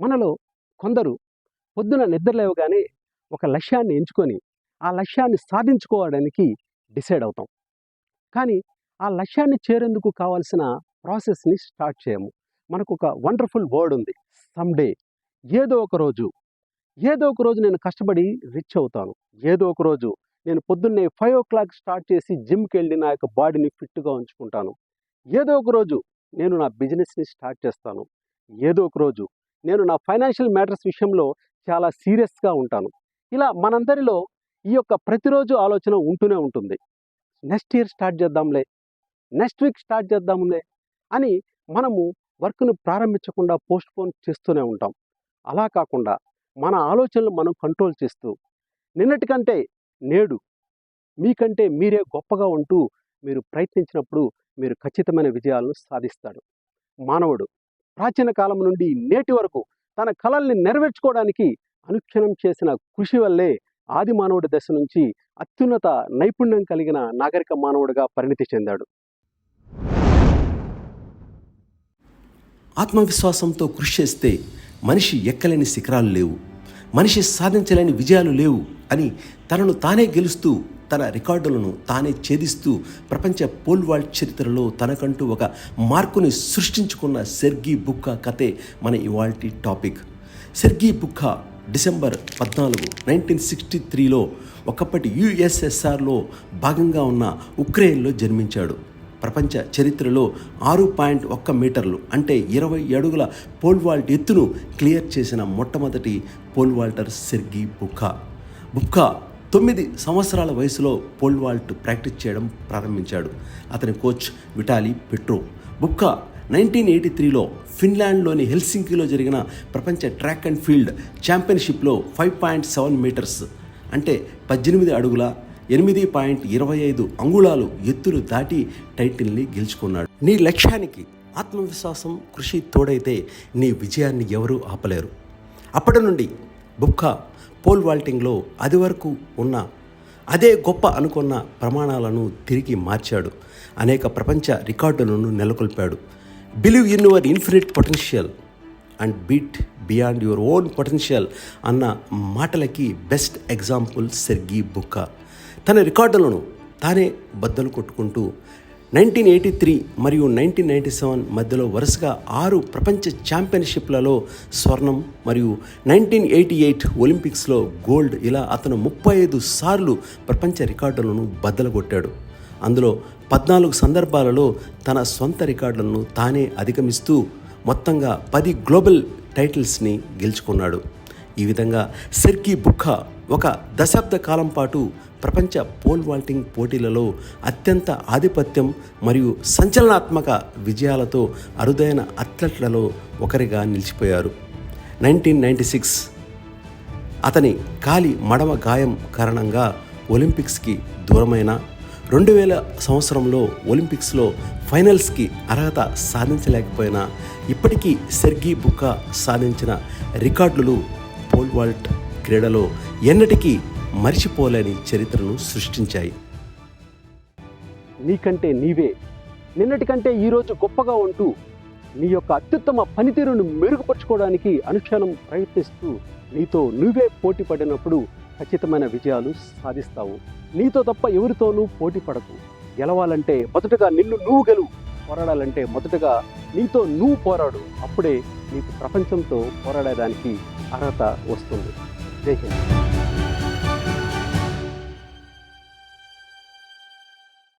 మనలో కొందరు పొద్దున నిద్రలేవగానే ఒక లక్ష్యాన్ని ఎంచుకొని ఆ లక్ష్యాన్ని సాధించుకోవడానికి డిసైడ్ అవుతాం. కానీ ఆ లక్ష్యాన్ని చేరేందుకు కావాల్సిన ప్రాసెస్ని స్టార్ట్ చేయము. మనకు ఒక వండర్ఫుల్ వర్డ్ ఉంది సమ్డే. ఏదో ఒక రోజు ఏదో ఒక రోజు నేను కష్టపడి రిచ్ అవుతాను. ఏదో ఒక రోజు నేను పొద్దున్నే ఫైవ్ ఓ క్లాక్ స్టార్ట్ చేసి జిమ్కి వెళ్ళి నా యొక్క బాడీని ఫిట్గా ఉంచుకుంటాను. ఏదో ఒక రోజు నేను నా బిజినెస్ని స్టార్ట్ చేస్తాను. ఏదో ఒక రోజు నేను నా ఫైనాన్షియల్ మ్యాటర్స్ విషయంలో చాలా సీరియస్గా ఉంటాను. ఇలా మనందరిలో ఈ యొక్క ప్రతిరోజు ఆలోచన ఉంటూనే ఉంటుంది. నెక్స్ట్ ఇయర్ స్టార్ట్ చేద్దాంలే నెక్స్ట్ వీక్ స్టార్ట్ చేద్దాంలే అని మనము వర్క్ను ప్రారంభించకుండా పోస్ట్పోన్ చేస్తూనే ఉంటాం. అలా కాకుండా మన ఆలోచనలు మనం కంట్రోల్ చేస్తూ నిన్నటికంటే నేడు మీకంటే మీరే గొప్పగా ఉంటూ మీరు ప్రయత్నించినప్పుడు మీరు ఖచ్చితమైన విజయాలను సాధిస్తాడు మానవుడు ప్రాచీన కాలం నుండి నేటి వరకు తన కళల్ని నెరవేర్చుకోవడానికి అనుక్షణం చేసిన కృషి వల్లే ఆది మానవుడి దశ నుంచి అత్యున్నత నైపుణ్యం కలిగిన నాగరిక మానవుడిగా పరిణితి చెందాడు. ఆత్మవిశ్వాసంతో కృషి చేస్తే మనిషి ఎక్కలేని శిఖరాలు లేవు. మనిషి సాధించలేని విజయాలు లేవు అని తనను తానే గెలుస్తూ తన రికార్డులను తానే ఛేదిస్తూ ప్రపంచ పోల్ వాల్ట్ చరిత్రలో తనకంటూ ఒక మార్కుని సృష్టించుకున్న సెర్గీ బుక్క కథే మన ఇవాల్టి టాపిక్. సెర్గీ బుక్క డిసెంబర్ పద్నాలుగు నైన్టీన్ సిక్స్టీ త్రీలో ఒకప్పటి యుఎస్ఎస్ఆర్లో భాగంగా ఉన్న ఉక్రెయిన్లో జన్మించాడు. ప్రపంచ చరిత్రలో ఆరు పాయింట్ ఒక్క మీటర్లు అంటే ఇరవై అడుగుల పోల్వాల్ట్ ఎత్తును క్లియర్ చేసిన మొట్టమొదటి పోల్వాల్టర్ సెర్గీ బుక్కా. బుక్కా తొమ్మిది సంవత్సరాల వయసులో పోల్ వాల్ట్ ప్రాక్టీస్ చేయడం ప్రారంభించాడు. అతని coach Vitaly Petrov. Bubka nineteen eighty త్రీలో ఫిన్లాండ్లోని హెల్సింకిలో జరిగిన ప్రపంచ ట్రాక్ అండ్ ఫీల్డ్ ఛాంపియన్షిప్లో ఫైవ్ పాయింట్ సెవెన్ మీటర్స్ అంటే పద్దెనిమిది అడుగుల ఎనిమిది పాయింట్ ఇరవై ఐదు అంగుళాలు ఎత్తులు దాటి టైటిల్ని గెలుచుకున్నాడు. నీ లక్ష్యానికి ఆత్మవిశ్వాసం కృషి తోడైతే నీ విజయాన్ని ఎవరూ ఆపలేరు. అప్పటి నుండి బుక్క పోల్ వాల్టింగ్లో అది వరకు ఉన్న అదే గొప్ప అనుకున్న ప్రమాణాలను తిరిగి మార్చాడు. అనేక ప్రపంచ రికార్డులను నెలకొల్పాడు. Believe in your infinite potential and beat beyond your own potential అన్న మాటలకి బెస్ట్ ఎగ్జాంపుల్ సెర్గీ బుక్క. తన రికార్డులను తానే బద్దలు కొట్టుకుంటూ నైన్టీన్ ఎయిటీ త్రీ మరియు నైన్టీన్ నైంటీ సెవెన్ మధ్యలో వరుసగా ఆరు ప్రపంచ ఛాంపియన్షిప్లలో స్వర్ణం మరియు నైన్టీన్ ఎయిటీ ఎయిట్ ఒలింపిక్స్లో గోల్డ్. ఇలా అతను ముప్పై ఐదు సార్లు ప్రపంచ రికార్డులను బద్దలుగొట్టాడు. అందులో పద్నాలుగు సందర్భాలలో తన సొంత రికార్డులను తానే అధిగమిస్తూ మొత్తంగా పది గ్లోబల్ టైటిల్స్ని గెలుచుకున్నాడు. ఈ విధంగా సెర్కీ బుక్కా ఒక దశాబ్ద కాలం పాటు ప్రపంచ పోల్ వాల్టింగ్ పోటీలలో అత్యంత ఆధిపత్యం మరియు సంచలనాత్మక విజయాలతో అరుదైన అథ్లెట్లలో ఒకరిగా నిలిచిపోయారు. నైన్టీన్ నైంటీ సిక్స్ అతని కాలి మడమ గాయం కారణంగా ఒలింపిక్స్కి దూరమైన రెండు వేల సంవత్సరంలో ఒలింపిక్స్లో ఫైనల్స్కి అర్హత సాధించలేకపోయినా ఇప్పటికీ సెర్గీ బుక్క సాధించిన రికార్డులు పోల్ వాల్ట్ క్రీడలో ఎన్నటికీ మరిచిపోలేని చరిత్రను సృష్టించాయి. నీకంటే నీవే. నిన్నటికంటే ఈరోజు గొప్పగా ఉంటూ నీ యొక్క అత్యుత్తమ పనితీరును మెరుగుపరుచుకోవడానికి అనుక్షణం ప్రయత్నిస్తూ నీతో నువ్వే పోటీ పడినప్పుడు ఖచ్చితమైన విజయాలు సాధిస్తావు. నీతో తప్ప ఎవరితోనూ పోటీ పడకు. గెలవాలంటే మొదటగా నిన్ను నువ్వు గెలువు. పోరాడాలంటే మొదటగా నీతో నువ్వు పోరాడు. అప్పుడే నీకు ప్రపంచంతో పోరాడడానికి అర్హత వస్తుంది. দেখে